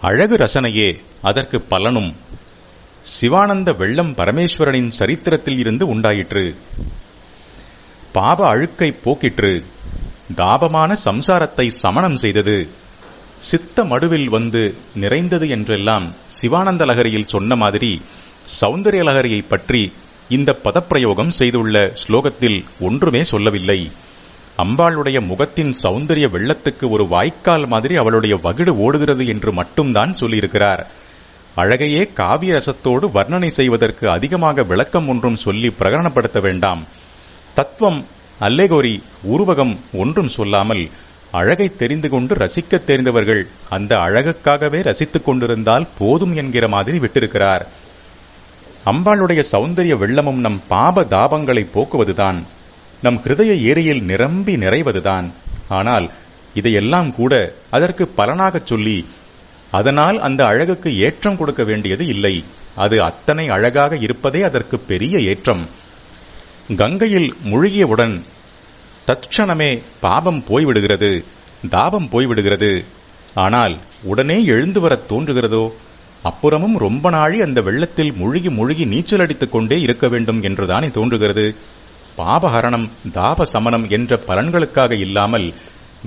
அழகு ரசனையே அதற்கு பலனும். சிவானந்த வெள்ளம் பரமேஸ்வரனின் சரித்திரத்தில் இருந்து உண்டாயிற்று. பாப அழுக்கை போக்கிற்று. தாபமான சம்சாரத்தை சமணம் செய்தது. சித்த மடுவில் வந்து நிறைந்தது என்றெல்லாம் சிவானந்த லகரியில் சொன்ன மாதிரி சௌந்தரிய லகரியை பற்றி இந்த பதப்பிரயோகம் செய்துள்ள ஸ்லோகத்தில் ஒன்றுமே சொல்லவில்லை. அம்பாளுடைய முகத்தின் சௌந்தரிய வெள்ளத்துக்கு ஒரு வாய்க்கால் மாதிரி அவளுடைய வகிடு ஓடுகிறது என்று மட்டும்தான் சொல்லியிருக்கிறார். அழகையே காவிய ரசத்தோடு வர்ணனை செய்வதற்கு அதிகமாக விளக்கம் ஒன்றும் சொல்லி பிரகடனப்படுத்த வேண்டாம். தத்துவம் அல்லேகோரி உருவகம் ஒன்றும் சொல்லாமல் அழகை தெரிந்து கொண்டு ரசிக்கத் தெரிந்தவர்கள் அந்த அழகுக்காகவே ரசித்துக் கொண்டிருந்தால் போதும் என்கிற மாதிரி விட்டிருக்கிறார். அம்பாளுடைய சௌந்தரிய வெள்ளமும் நம் பாப தாபங்களை போக்குவதுதான். நம் ஹிருதய ஏரியில் நிரம்பி நிறைவதுதான். ஆனால் இதையெல்லாம் கூட அதற்கு பலனாகச் சொல்லி அதனால் அந்த அழகுக்கு ஏற்றம் கொடுக்க வேண்டியது இல்லை. அது அத்தனை அழகாக இருப்பதே அதற்கு பெரிய ஏற்றம். கங்கையில் முழுகியவுடன் தட்சணமே பாபம் போய்விடுகிறது தாபம் போய்விடுகிறது. ஆனால் உடனே எழுந்து வரத் தோன்றுகிறதோ? அப்புறமும் ரொம்ப நாழி அந்த வெள்ளத்தில் முழுகி முழுகி நீச்சல் அடித்துக் கொண்டே இருக்க வேண்டும் என்றுதானே தோன்றுகிறது. பாபஹரணம் தாப சமனம் என்ற பலன்களுக்காக இல்லாமல்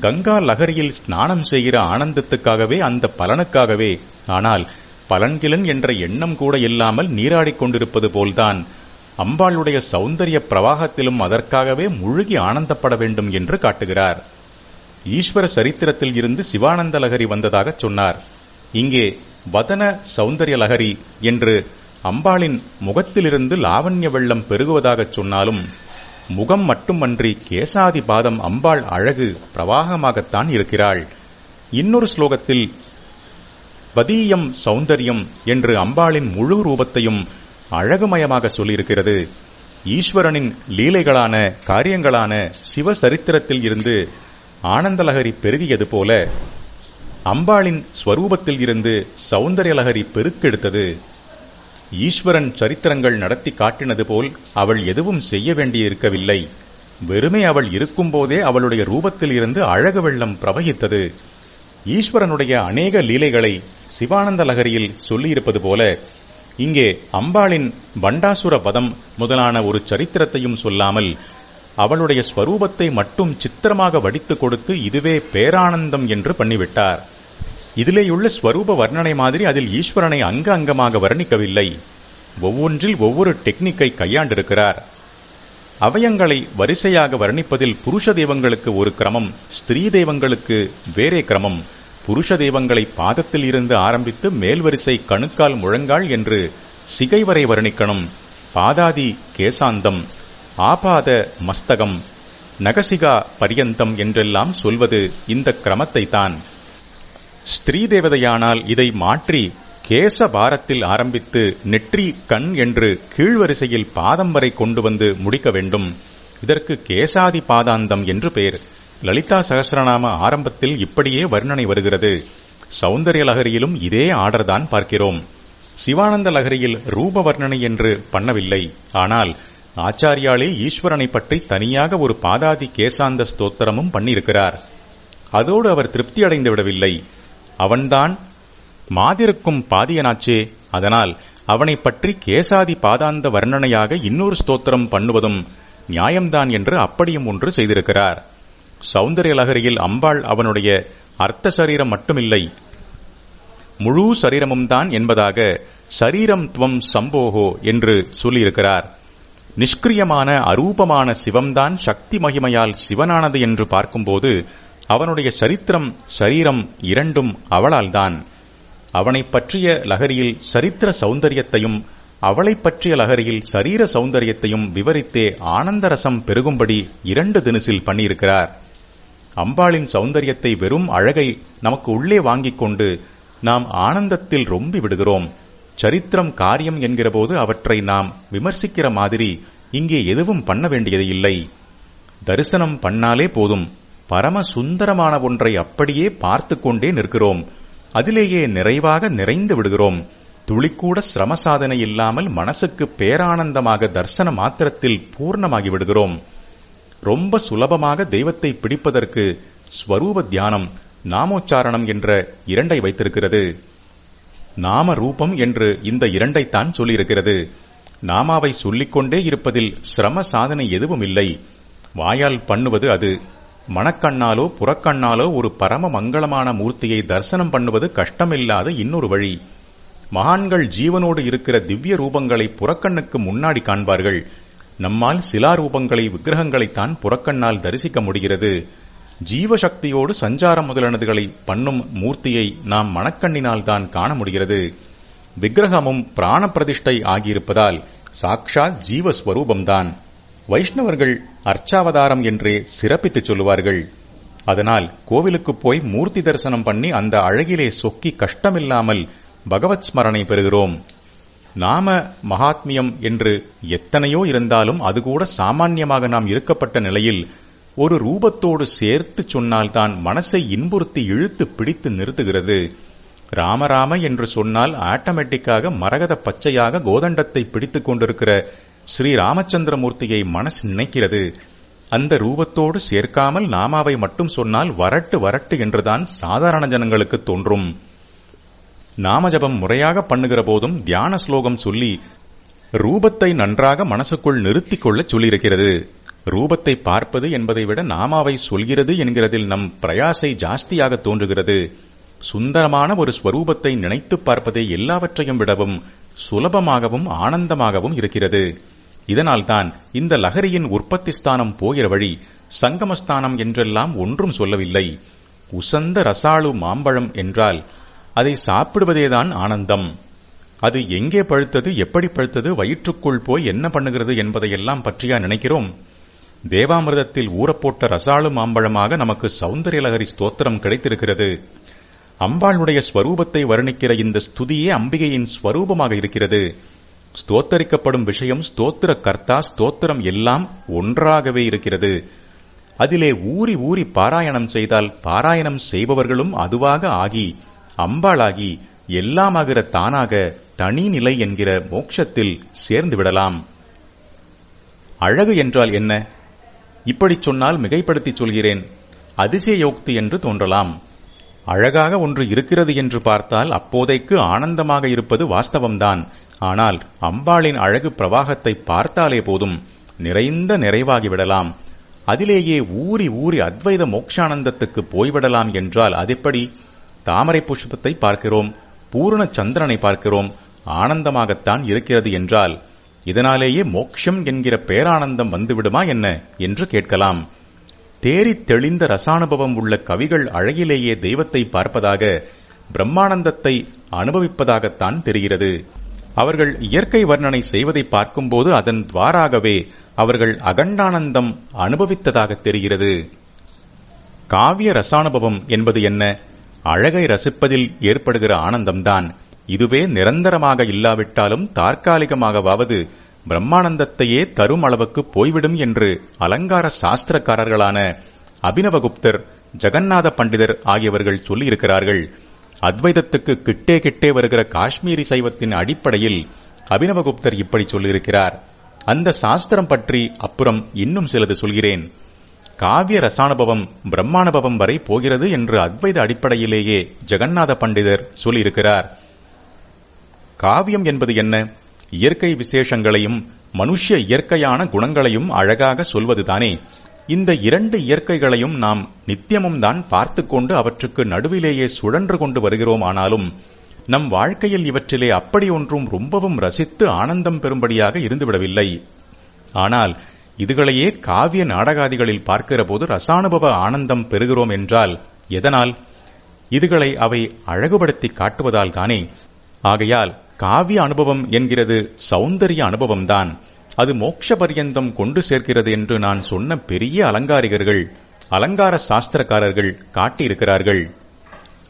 கங்கா லகரியில் ஸ்நானம் செய்கிற ஆனந்தத்துக்காகவே அந்த பலனுக்காகவே. ஆனால் பலன்கிலன் என்ற எண்ணம் கூட இல்லாமல் நீராடிக் கொண்டிருப்பது போல்தான் அம்பாளுடைய சௌந்தரிய பிரவாகத்திலும் அதற்காகவே முழுகி ஆனந்தப்பட வேண்டும் என்று காட்டுகிறார். ஈஸ்வர சரித்திரத்தில் இருந்து சிவானந்த லகரி வந்ததாக சொன்னார். இங்கே வதன சௌந்தரிய லகரி என்று அம்பாளின் முகத்திலிருந்து லாவண்ய வெள்ளம் பெருகுவதாகச் சொன்னாலும் முகம் மட்டுமன்றி கேசாதி பாதம் அம்பாள் அழகு பிரவாகமாகத்தான் இருக்கிறாள். இன்னொரு ஸ்லோகத்தில் வதீயம் சௌந்தரியம் என்று அம்பாளின் முழு ரூபத்தையும் அழகுமயமாக சொல்லியிருக்கிறது. ஈஸ்வரனின் லீலைகளான காரியங்களான சிவ சரித்திரத்தில் இருந்து ஆனந்தலகரி பெருகியது போல அம்பாளின் ஸ்வரூபத்தில் இருந்து சௌந்தரியலகரி பெருக்கெடுத்தது. ஈஸ்வரன் சரித்திரங்கள் நடத்தி காட்டினது போல் அவள் எதுவும் செய்ய வேண்டியிருக்கவில்லை. வெறுமே அவள் இருக்கும்போதே அவளுடைய ரூபத்தில் இருந்து அழகு வெள்ளம் பிரவகித்தது. ஈஸ்வரனுடைய அநேக லீலைகளை சிவானந்த லகரியில் சொல்லியிருப்பது போல இங்கே அம்பாளின் பண்டாசுர வதம் முதலான ஒரு சரித்திரத்தையும் சொல்லாமல் அவளுடைய ஸ்வரூபத்தை மட்டும் சித்திரமாக வடித்துக் கொடுத்து இதுவே பேரானந்தம் என்று பண்ணிவிட்டார். இதிலேயுள்ள ஸ்வரூப வர்ணனை மாதிரி அதில் ஈஸ்வரனை அங்க அங்கமாக வர்ணிக்கவில்லை. ஒவ்வொன்றில் ஒவ்வொரு டெக்னிக்கை கையாண்டிருக்கிறார். அவயங்களை வரிசையாக வர்ணிப்பதில் புருஷ தெய்வங்களுக்கு ஒரு கிரமம் ஸ்திரீ தெய்வங்களுக்கு வேறே கிரமம். புருஷ தெய்வங்களை பாதத்தில் இருந்து ஆரம்பித்து மேல்வரிசை கணுக்கால் முழங்கால் என்று சிகை வரை வர்ணிக்கணும். பாதாதி கேசாந்தம் ஆபாத மஸ்தகம் நகசிகா பரியந்தம் என்றெல்லாம் சொல்வது இந்த கிரமத்தை தான் ஸ்திரீ தேவதையானால் இதை மாற்றி கேச பாரத்தில் ஆரம்பித்து நெற்றி கண் என்று கீழ்வரிசையில் பாதம் வரை கொண்டு வந்து முடிக்க வேண்டும். இதற்கு கேசாதி பாதாந்தம் என்று பெயர். லலிதா சகசிரநாம ஆரம்பத்தில் இப்படியே வர்ணனை வருகிறது. சௌந்தரிய லகரியிலும் இதே ஆர்டர்தான் பார்க்கிறோம். சிவானந்த லகரியில் ரூப வர்ணனை என்று பண்ணவில்லை. ஆனால் ஆச்சாரியாலே ஈஸ்வரனை பற்றி தனியாக ஒரு பாதாதி கேசாந்த ஸ்தோத்திரமும் பண்ணியிருக்கிறார். அதோடு அவர் திருப்தி அடைந்து விடவில்லை. அவன்தான் மாதிருக்கும் பாதியனாச்சே. அதனால் அவனை பற்றி கேசாதி பாதாந்த வர்ணனையாக இன்னொரு ஸ்தோத்திரம் பண்ணுவதும் நியாயம்தான் என்று அப்படியும் ஒன்று செய்திருக்கிறார். சௌந்தரிய லகரியில் அம்பாள் அவனுடைய அர்த்த சரீரம் மட்டுமில்லை. முழு சரீரமும் தான் என்பதாக சரீரம் துவம் சம்போகோ என்று சொல்லியிருக்கிறார். நிஷ்கிரியமான அரூபமான சிவம்தான் சக்தி மகிமையால் சிவனானது என்று பார்க்கும்போது அவனுடைய சரித்திரம் சரீரம் இரண்டும் அவளால்தான். அவனைப் பற்றிய லகரியில் சரித்திர சௌந்தரியத்தையும் அவளைப் பற்றிய லகரியில் சரீர சௌந்தரியத்தையும் விவரித்தே ஆனந்தரசம் பெருகும்படி இரண்டு தினசில் பண்ணியிருக்கிறார். அம்பாளின் சௌந்தரியத்தை வெறும் அழகை நமக்கு உள்ளே வாங்கிக் கொண்டு நாம் ஆனந்தத்தில் ரொம்பி விடுகிறோம். சரித்திரம் காரியம் என்கிறபோது அவற்றை நாம் விமர்சிக்கிற மாதிரி இங்கே எதுவும் பண்ண வேண்டியது இல்லை. தரிசனம் பண்ணாலே போதும். பரம சுந்தரமான ஒன்றை அப்படியே பார்த்து கொண்டே நிற்கிறோம். அதிலேயே நிறைவாக நிறைந்து விடுகிறோம். துளிக்கூட சிரம சாதனை இல்லாமல் மனசுக்கு பேரானந்தமாக தர்சன மாத்திரத்தில் பூர்ணமாகி விடுகிறோம். ரொம்ப சுலபமாக தெய்வத்தை பிடிப்பதற்கு ஸ்வரூப தியானம் நாமோச்சாரணம் என்ற இரண்டை வைத்திருக்கிறது. நாம ரூபம் என்று இந்த இரண்டைத்தான் சொல்லியிருக்கிறது. நாமாவை சொல்லிக்கொண்டே இருப்பதில் சிரம சாதனை எதுவும் இல்லை வாயால் பண்ணுவது அது. மனக்கண்ணாலோ புறக்கண்ணாலோ ஒரு பரம மங்களமான மூர்த்தியை தரிசனம் பண்ணுவது கஷ்டமில்லாத இன்னொரு வழி. மகான்கள் ஜீவனோடு இருக்கிற திவ்ய ரூபங்களை புறக்கண்ணுக்கு முன்னாடி காண்பார்கள். நம்மால் சிலா ரூபங்களை விக்கிரகங்களைத்தான் புறக்கண்ணால் தரிசிக்க முடிகிறது. ஜீவசக்தியோடு சஞ்சாரம் முதலானதுகளை பண்ணும் மூர்த்தியை நாம் மணக்கண்ணினால் தான் காண முடிகிறது. விக்கிரகமும் பிராண பிரதிஷ்டை ஆகியிருப்பதால் சாக்ஷாத் ஜீவஸ்வரூபம்தான். வைஷ்ணவர்கள் அர்ச்சாவதாரம் என்றே சிறப்பித்துச் சொல்லுவார்கள். அதனால் கோவிலுக்கு போய் மூர்த்தி தரிசனம் பண்ணி அந்த அழகிலே சொக்கி கஷ்டமில்லாமல் பகவத் ஸ்மரணை பெறுகிறோம். நாம மகாத்மியம் என்று எத்தனையோ இருந்தாலும் அது கூட சாமான்யமாக நாம் இருக்கப்பட்ட நிலையில் ஒரு ரூபத்தோடு சேர்த்து சொன்னால்தான் மனசை இன்புறுத்தி இழுத்து பிடித்து நிறுத்துகிறது. ராமராம என்று சொன்னால் ஆட்டோமேட்டிக்காக மரகத பச்சையாக கோதண்டத்தை பிடித்துக் கொண்டிருக்கிற ஸ்ரீ ராமச்சந்திரமூர்த்தியை மனசு நினைக்கிறது. அந்த ரூபத்தோடு சேர்க்காமல் நாமாவை மட்டும் சொன்னால் வரட்டு வரட்டு என்றுதான் சாதாரண ஜனங்களுக்கு தோன்றும். நாமஜபம் முறையாக பண்ணுகிற போதும் தியான ஸ்லோகம் சொல்லி ரூபத்தை நன்றாக மனசுக்குள் நிறுத்திக் கொள்ள சொல்லியிருக்கிறது. ரூபத்தை பார்ப்பது என்பதை விட நாமாவை சொல்கிறது என்கிறதில் நம் பிரயாசை ஜாஸ்தியாக தோன்றுகிறது. சுந்தரமான ஒரு ஸ்வரூபத்தை நினைத்து பார்ப்பதே எல்லாவற்றையும் விடவும் சுலபமாகவும் ஆனந்தமாகவும் இருக்கிறது. இதனால்தான் இந்த லகரியின் உற்பத்தி ஸ்தானம் போகிற வழி சங்கமஸ்தானம் என்றெல்லாம் ஒன்றும் சொல்லவில்லை. உசந்த ரசாளு மாம்பழம் என்றால் அதை சாப்பிடுவதேதான் ஆனந்தம். அது எங்கே பழுத்தது எப்படி பழுத்தது வயிற்றுக்குள் போய் என்ன பண்ணுகிறது என்பதையெல்லாம் பற்றியா நினைக்கிறோம்? தேவாமிர்தத்தில் ஊறப்போட்ட ரசாளு மாம்பழமாக நமக்கு சௌந்தரியலகரி ஸ்தோத்திரம் கிடைத்திருக்கிறது. அம்பாளுடைய ஸ்வரூபத்தை வர்ணிக்கிற இந்த ஸ்துதியே அம்பிகையின் ஸ்வரூபமாக இருக்கிறது. ஸ்தோத்தரிக்கப்படும் விஷயம் ஸ்தோத்திர கர்த்தா ஸ்தோத்திரம் எல்லாம் ஒன்றாகவே இருக்கிறது. அதிலே ஊறி ஊறி பாராயணம் செய்தால் பாராயணம் செய்பவர்களும் அதுவாக ஆகி அம்பாளாகி எல்லாமாகிற தானாக தனி நிலை என்கிற மோட்சத்தில் சேர்ந்து விடலாம். அழகு என்றால் என்ன? இப்படிச் சொன்னால் மிகைப்படுத்தி சொல்கிறேன். அதிசயோக்தி என்று தோன்றலாம். அழகாக ஒன்று இருக்கிறது என்று பார்த்தால் அப்போதைக்கு ஆனந்தமாக இருப்பது வாஸ்தவம்தான். ஆனால் அம்பாளின் அழகு பிரவாகத்தை பார்த்தாலே போதும். நிறைந்த நிறைவாகிவிடலாம். அதிலேயே ஊறி ஊறி அத்வைத மோக்ஷானந்தத்துக்கு போய்விடலாம் என்றால் அதெப்படி? தாமரை புஷ்பத்தை பார்க்கிறோம். பூர்ண சந்திரனை பார்க்கிறோம். ஆனந்தமாகத்தான் இருக்கிறது என்றால் இதனாலேயே மோக்ஷம் என்கிற பேரானந்தம் வந்துவிடுமா என்ன? என்று கேட்கலாம். தேறித் தெளிந்த ரசானுபவம் உள்ள கவிகள் அழகிலேயே தெய்வத்தை பார்ப்பதாக பிரம்மானந்தத்தை அனுபவிப்பதாகத்தான் தெரிகிறது. அவர்கள் இயற்கை வர்ணனை செய்வதை பார்க்கும்போது அதன் துவாராகவே அவர்கள் அகண்டானந்தம் அனுபவித்ததாக தெரிகிறது. காவிய ரசானுபவம் என்பது என்ன? அழகை ரசிப்பதில் ஏற்படுகிற ஆனந்தம்தான். இதுவே நிரந்தரமாக இல்லாவிட்டாலும் தற்காலிகமாகவாவது பிரம்மானந்தத்தையே தரும் அளவுக்கு போய்விடும் என்று அலங்கார சாஸ்திரக்காரர்களான அபினவகுப்தர் ஜெகநாத பண்டிதர் ஆகியவர்கள் சொல்லியிருக்கிறார்கள். அத்வைதத்துக்கு கிட்டே கிட்டே வருகிற காஷ்மீரி சைவத்தின் அடிப்படையில் அபினவகுப்தர் இப்படி சொல்லியிருக்கிறார். அந்த சாஸ்திரம் பற்றி அப்புறம் இன்னும் சிலது சொல்கிறேன். காவிய ரசானுபவம் பிரம்மானுபவம் வரை போகிறது என்று அத்வைத அடிப்படையிலேயே ஜெகநாத பண்டிதர் சொல்லியிருக்கிறார். காவியம் என்பது என்ன? இயற்கை விசேஷங்களையும் மனுஷ்ய இயற்கையான குணங்களையும் அழகாக சொல்வதுதானே. இந்த இரண்டு இயற்கைகளையும் நாம் நித்தியமும் தான் பார்த்து கொண்டு அவற்றுக்கு நடுவிலேயே சுழன்று கொண்டு வருகிறோம் ஆனாலும் நம் வாழ்க்கையில் இவற்றிலே அப்படி ஒன்றும் ரொம்பவும் ரசித்து ஆனந்தம் பெறும்படியாக இருந்துவிடவில்லை. ஆனால் இதுகளையே காவிய நாடகாதிகளில் பார்க்கிற போது ரசானுபவ ஆனந்தம் பெறுகிறோம் என்றால் எதனால்? இதுகளை அவை அழகுபடுத்தி காட்டுவதால் தானே. ஆகையால் காவிய அனுபவம் என்கிறது சௌந்தரிய அனுபவம்தான். அது மோட்ச பரியந்தம் கொண்டு சேர்க்கிறது என்று நான் சொன்ன பெரிய அலங்காரிகர்கள் அலங்கார சாஸ்திரக்காரர்கள் காட்டியிருக்கிறார்கள்.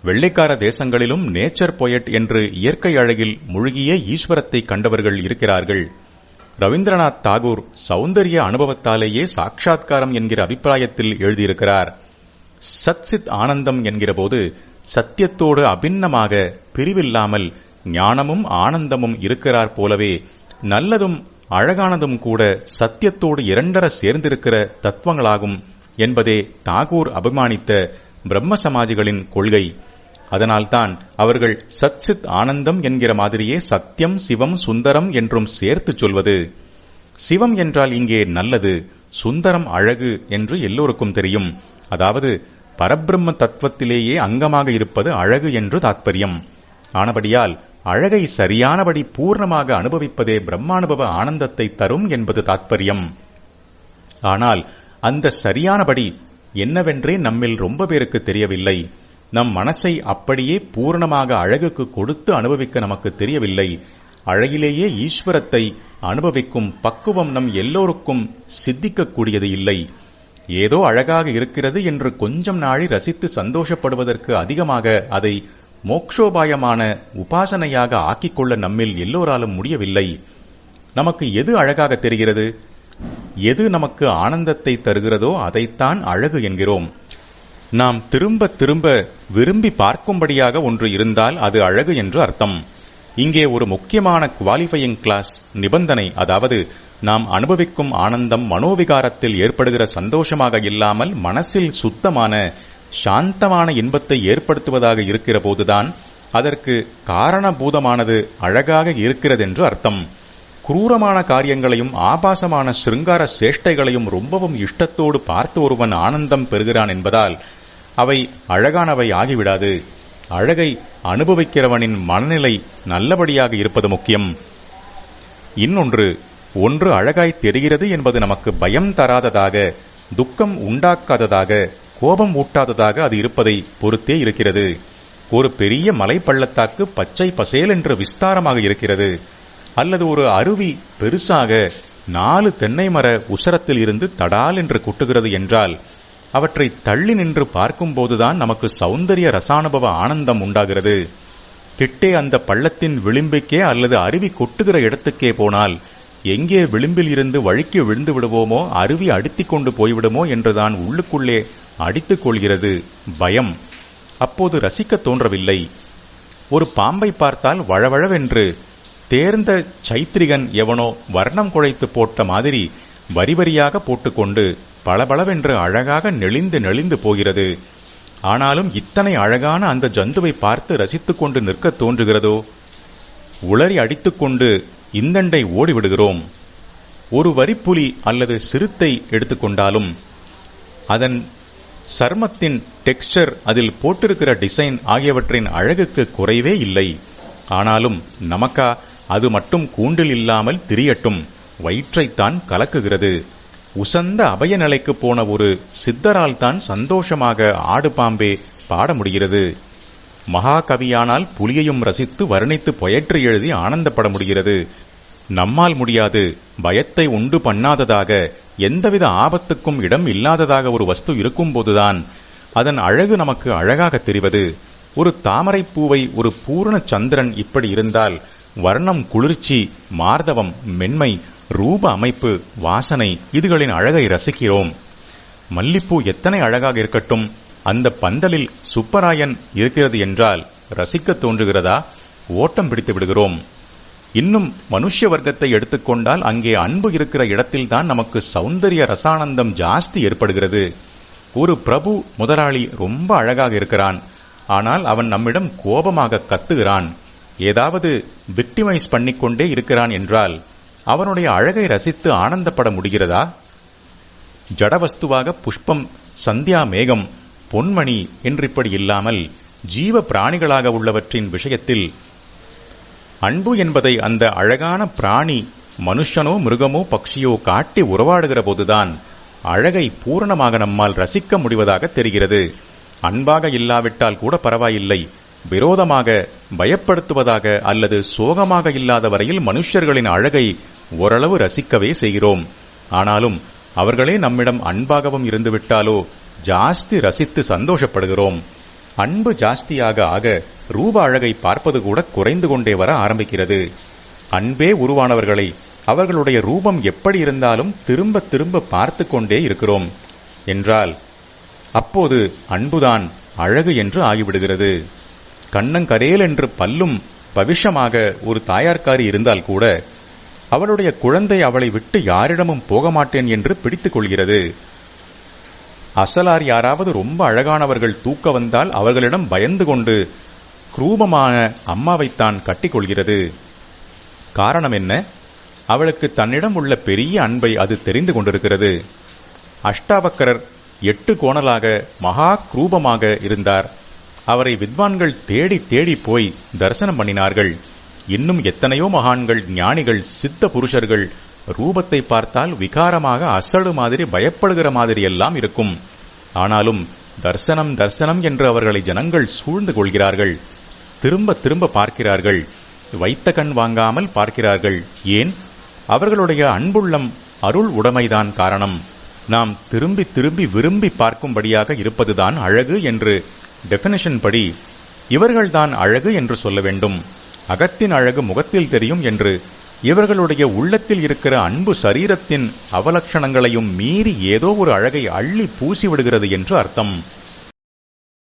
வெள்ளைக்கார தேசங்களிலும் நேச்சர் பொயட் என்று இயற்கை அழகில் முழுகிய ஈஸ்வரத்தை கண்டவர்கள் இருக்கிறார்கள். ரவீந்திரநாத் தாகூர் சௌந்தரிய அனுபவத்தாலேயே சாட்சா்காரம் என்கிற அபிப்பிராயத்தில் எழுதியிருக்கிறார். சத்சித் ஆனந்தம் என்கிறபோது சத்தியத்தோடு அபின்னமாக பிரிவில்லாமல் ஞானமும் ஆனந்தமும் இருக்கிறார் போலவே நல்லதும் அழகானதும் கூட சத்தியத்தோடு இரண்டர சேர்ந்திருக்கிற தத்துவங்களாகும் என்பதே தாகூர் அபிமானித்த பிரம்ம சமாஜிகளின் கொள்கை. அதனால்தான் அவர்கள் சச்சித் ஆனந்தம் என்கிற மாதிரியே சத்தியம் சிவம் சுந்தரம் என்றும் சேர்த்து சொல்வது. சிவம் என்றால் இங்கே நல்லது சுந்தரம் அழகு என்று எல்லோருக்கும் தெரியும். அதாவது பரபிரம்ம தத்துவத்திலேயே அங்கமாக இருப்பது அழகு என்று தாத்பரியம். ஆனபடியால் அழகை சரியானபடி பூர்ணமாக அனுபவிப்பதே பிரம்மானுபவ ஆனந்தத்தை தரும் என்பது தாத்பரியம். ஆனால் அந்த சரியானபடி என்னவென்றே நம்மில் ரொம்ப பேருக்கு தெரியவில்லை. நம் மனசை அப்படியே பூர்ணமாக அழகுக்கு கொடுத்து அனுபவிக்க நமக்கு தெரியவில்லை. அழகிலேயே ஈஸ்வரத்தை அனுபவிக்கும் பக்குவம் நம் எல்லோருக்கும் சித்திக்கக்கூடியது இல்லை. ஏதோ அழகாக இருக்கிறது என்று கொஞ்சம் நாளை ரசித்து சந்தோஷப்படுவதற்கு அதிகமாக அதை மோக்ஷோபாயமான உபாசனையாக ஆக்கிக்கொள்ள நம்மில் எல்லோராலும் முடியவில்லை. நமக்கு எது அழகாக தெரிகிறது? எது நமக்கு ஆனந்தத்தை தருகிறதோ அதைத்தான் அழகு என்கிறோம். நாம் திரும்ப திரும்ப விரும்பி பார்க்கும்படியாக ஒன்று இருந்தால் அது அழகு என்று அர்த்தம். இங்கே ஒரு முக்கியமான குவாலிஃபையிங் கிளாஸ் நிபந்தனை அதாவது நாம் அனுபவிக்கும் ஆனந்தம் மனோவிகாரத்தில் ஏற்படுகிற சந்தோஷமாக இல்லாமல் மனசில் சுத்தமான சாந்தமான இன்பத்தை ஏற்படுத்துவதாக இருக்கிற போதுதான் அதற்கு காரணபூதமானது அழகாக இருக்கிறதென்று அர்த்தம். குரூரமான காரியங்களையும் ஆபாசமான சிருங்கார சேஷ்டைகளையும் ரொம்பவும் இஷ்டத்தோடு பார்த்து ஒருவன் ஆனந்தம் பெறுகிறான் என்பதால் அவை அழகானவை ஆகிவிடாது. அழகை அனுபவிக்கிறவனின் மனநிலை நல்லபடியாக இருப்பது முக்கியம். இன்னொன்று ஒன்று அழகாய் தெரிகிறது என்பது நமக்கு பயம் தராததாக துக்கம் உண்டாக்காததாக கோபம் ஊட்டாததாக அது இருப்பதை பொறுத்தே இருக்கிறது. ஒரு பெரிய மலை பள்ளத்தாக்கு பச்சை பசேல் என்று விஸ்தாரமாக இருக்கிறது. அல்லது ஒரு அருவி பெருசாக நாலு தென்னை மர உசரத்தில் இருந்து தடால் என்று கொட்டுகிறது என்றால் அவற்றை தள்ளி நின்று பார்க்கும்போதுதான் நமக்கு சௌந்தரிய ரசானுபவ ஆனந்தம் உண்டாகிறது. கிட்டே அந்த பள்ளத்தின் விளிம்புக்கே அல்லது அருவி கொட்டுகிற இடத்துக்கே போனால் எங்கே விளிம்பில் இருந்து வழுக்கி விழுந்து விடுவோமோ அருவி அடித்துக் கொண்டு போய்விடுமோ என்றுதான் உள்ளுக்குள்ளே அடித்துக் கொள்கிறது பயம். அப்போது ரசிக்க தோன்றவில்லை. ஒரு பாம்பை பார்த்தால் வழவழவென்று தேர்ந்த சைத்திரிகன் எவனோ வர்ணம் குழைத்து போட்ட மாதிரி வரி வரியாக போட்டுக்கொண்டு பளபளவென்று அழகாக நெளிந்து நெளிந்து போகிறது. ஆனாலும் இத்தனை அழகான அந்த ஜந்துவை பார்த்து ரசித்துக் கொண்டு தோன்றுகிறதோ? உளறி அடித்துக்கொண்டு இந்தண்டை ஓடிவிடுகிறோம். ஒரு வரிப்புலி அல்லது சிறுத்தை எடுத்துக்கொண்டாலும் அதன் சர்மத்தின் டெக்ஸ்டர் அதில் போட்டிருக்கிற டிசைன் ஆகியவற்றின் அழகுக்கு குறைவே இல்லை. ஆனாலும் நமக்கா அது மட்டும் கூண்டில் இல்லாமல் திரியட்டும் வயிற்றைத்தான் கலக்குகிறது. உசந்த அபய நிலைக்கு போன ஒரு சித்தரால் தான் சந்தோஷமாக ஆடு பாம்பே பாட முடிகிறது. மகாகவியானால் புலியையும் ரசித்து வர்ணித்து பொயற்றி எழுதி ஆனந்தப்பட முடிகிறது. நம்மால் முடியாது. பயத்தை உண்டு பண்ணாததாக எந்தவித ஆபத்துக்கும் இடம் இல்லாததாக ஒரு வஸ்து இருக்கும்போதுதான் அதன் அழகு நமக்கு அழகாக தெரிவது. ஒரு தாமரை பூவை ஒரு பூரண சந்திரன் இப்படி இருந்தால் வர்ணம் குளிர்ச்சி மார்தவம் மென்மை ரூப அமைப்பு வாசனை இதுகளின் அழகை ரசிக்கிறோம். மல்லிப்பூ எத்தனை அழகாக இருக்கட்டும். அந்த பந்தலில் சுப்பராயன் இருக்கிறது என்றால் ரசிக்க தோன்றுகிறதா? ஓட்டம் பிடித்து விடுகிறோம். இன்னும் மனுஷ வர்க்கத்தை எடுத்துக்கொண்டால் அங்கே அன்பு இருக்கிற இடத்தில்தான் நமக்கு சௌந்தரிய ரசானந்தம் ஜாஸ்தி ஏற்படுகிறது. ஒரு பிரபு முதலாளி ரொம்ப அழகாக இருக்கிறான். ஆனால் அவன் நம்மிடம் கோபமாக கத்துகிறான். ஏதாவது விக்டிமைஸ் பண்ணிக்கொண்டே இருக்கிறான் என்றால் அவனுடைய அழகை ரசித்து ஆனந்தப்பட முடிகிறதா? ஜடவஸ்துவாக புஷ்பம் சந்தியா மேகம் பொன்மணி என்றிப்படி இல்லாமல் ஜீவ பிராணிகளாக உள்ளவற்றின் விஷயத்தில் அன்பு என்பதை அந்த அழகான பிராணி மனுஷனோ மிருகமோ பக்ஷியோ காட்டி உறவாடுகிற போதுதான் அழகை பூரணமாக நம்மால் ரசிக்க முடிவதாக தெரிகிறது. அன்பாக இல்லாவிட்டால் கூட பரவாயில்லை. விரோதமாக பயப்படுத்துவதாக அல்லது சோகமாக இல்லாத வரையில் மனுஷர்களின் அழகை ஓரளவு ரசிக்கவே செய்கிறோம். ஆனாலும் அவர்களே நம்மிடம் அன்பாகவும் இருந்துவிட்டாலோ ஜாஸ்தி ரசித்து சந்தோஷப்படுகிறோம். அன்பு ஜாஸ்தியாக ஆக ரூப அழகை பார்ப்பது கூட குறைந்து கொண்டே வர ஆரம்பிக்கிறது. அன்பே உருவானவர்களை அவர்களுடைய ரூபம் எப்படி இருந்தாலும் திரும்ப திரும்ப பார்த்து கொண்டே இருக்கிறோம். என்றால் அப்போது அன்புதான் அழகு என்று ஆகிவிடுகிறது. கண்ணங்கரேல் என்று பல்லும் பவிஷமாக ஒரு தாயார்காரி இருந்தால் கூட அவளுடைய குழந்தை அவளை விட்டு யாரிடமும் போக மாட்டேன் என்று பிடித்துக் கொள்கிறது. அசலார் யாராவது ரொம்ப அழகானவர்கள் தூக்க வந்தால் அவர்களிடம் பயந்து கொண்டு குரூபமான அம்மாவைத்தான் கட்டிக்கொள்கிறது. காரணம் என்ன? அவளுக்கு தன்னிடம் உள்ள பெரிய அன்பை அது தெரிந்து கொண்டிருக்கிறது. அஷ்டாவக்கரர் எட்டு கோணலாக மகா குரூபமாக இருந்தார். அவரை வித்வான்கள் தேடி தேடி போய் தரிசனம் பண்ணினார்கள். இன்னும் எத்தனையோ மகான்கள் ஞானிகள் சித்த புருஷர்கள் ரூபத்தை பார்த்தால் விகாரமாக அசடு மாதிரி பயப்படுகிற மாதிரி எல்லாம் இருக்கும். ஆனாலும் தர்சனம் தர்சனம் என்று அவர்களை ஜனங்கள் சூழ்ந்து கொள்கிறார்கள். திரும்ப திரும்ப பார்க்கிறார்கள். வைத்த கண் வாங்காமல் பார்க்கிறார்கள். ஏன்? அவர்களுடைய அன்புள்ளம் அருள் உடைமைதான் காரணம். நாம் திரும்பி திரும்பி விரும்பி பார்க்கும்படியாக இருப்பதுதான் அழகு என்று டெபினிஷன் படி இவர்கள்தான் அழகு என்று சொல்ல வேண்டும். அகத்தின் அழகு முகத்தில் தெரியும் என்று இவர்களுடைய உள்ளத்தில் இருக்கிற அன்பு சரீரத்தின் அவலட்சணங்களையும் மீறி ஏதோ ஒரு அழகை அள்ளி பூசிவிடுகிறது என்று அர்த்தம்.